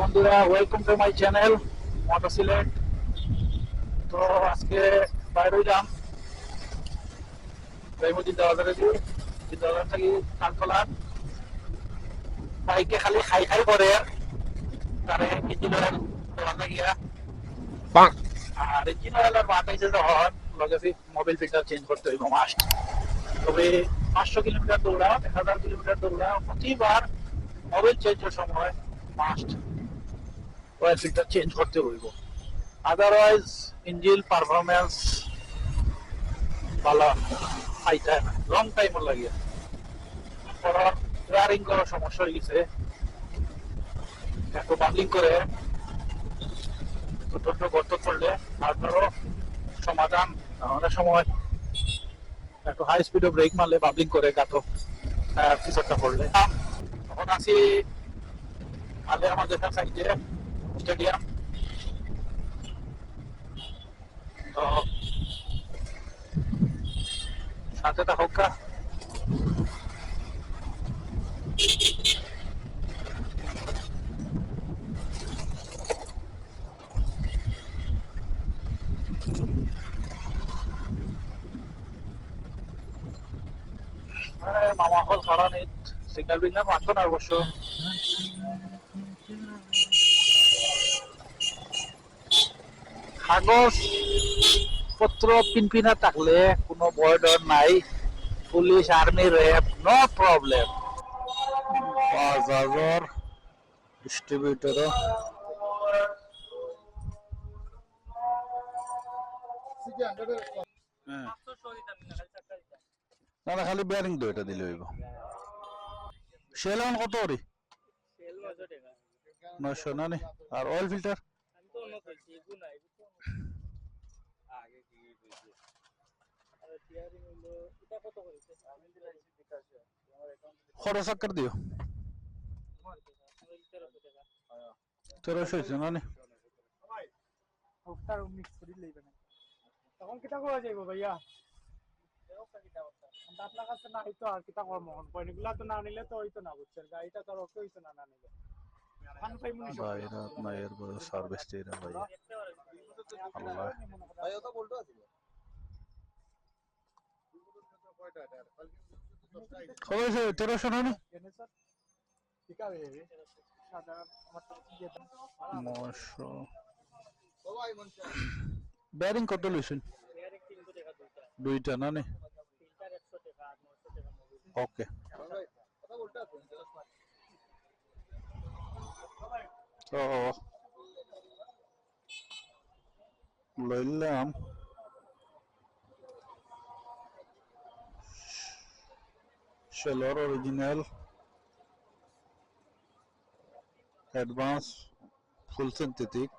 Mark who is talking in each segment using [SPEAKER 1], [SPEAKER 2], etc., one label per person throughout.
[SPEAKER 1] বন্ধুরা welcome to my channel motor Sylhet তো আজকে বাইরে হইলাম। জয়মুদ্দিন দেওয়াদারে দি দেওয়াদার থাকি কালতলার বাইকে খালি খাই খাই করে। তারে ইঞ্জিন অয়েল দেওয়া লাগিয়া। আর ইঞ্জিন অয়েলের বাদ যখন লগে মোবাইল ফিল্টার চেঞ্জ করতে হইব মাস্ট তবে পাঁচশো কিলোমিটার দৌড়াও এক হাজার কিলোমিটার দৌড়াও প্রতিবার মোবাইল চেঞ্জের সময় মাস্ট ফিল্টার চেঞ্জ করতে হইব। আদারওয়াইজ ইঞ্জিন পারফরমেন্স ভালো পাইতে না। লং টাইম লাগে। ওয়ারিং করার সমস্যা হয়ে গেছে। একটু বাবলিং করে ছোট গর্ত করলে ধরো সমাধান অনেক সময়। একটু হাই স্পিডে ব্রেক মারলে বাবলিং করে গাতো পিছরটা পড়লে তখন আছি আলে আমাদের সাইডে স্টেডিয়াম তো সাথে হোক মামা হল নেই? সিগন্যাল বিগন্যাল মারতো না অবশ্য কাগজ পত্র পিনপিনা থাকলে কোনো ভয় ডর নাই। Police army RAB no problem বাজার ডিস্ট্রিবিউটর না না খালি বেয়ারিং তো এটা দিলে হইব। এখন কত রে নয়শো না নি? আর অয়েল ফিল্টার খরচ আকার দিও। তেরোশো হয়েছে না নি?
[SPEAKER 2] ওটার মিক্স করে লইবে না তখন কিটা করা যাইব ভাইয়া? আপনার কাছে না হইতো আর কিটা কর মহন পয়েন্টগুলা তো না নিলে তো হইতো না বুঝছেন? গাড়িটা তো রকে হইতো না না নিলে।
[SPEAKER 1] বাইরা নায়ের বড় সার্ভিস তেরা ভাই। আল্লাহ। না নি?
[SPEAKER 2] আছে
[SPEAKER 1] নশো ব্যারিং কত লইছেন? দুইটা না নি? ওকে লইলাম শেলর অরিজিনাল অ্যাডভান্স ফুল সিনথেটিক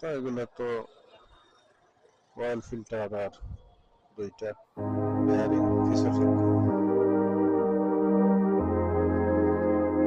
[SPEAKER 1] তো এগুলো তো অয়েল ফিল্টার আর দুইটা বেয়ারিং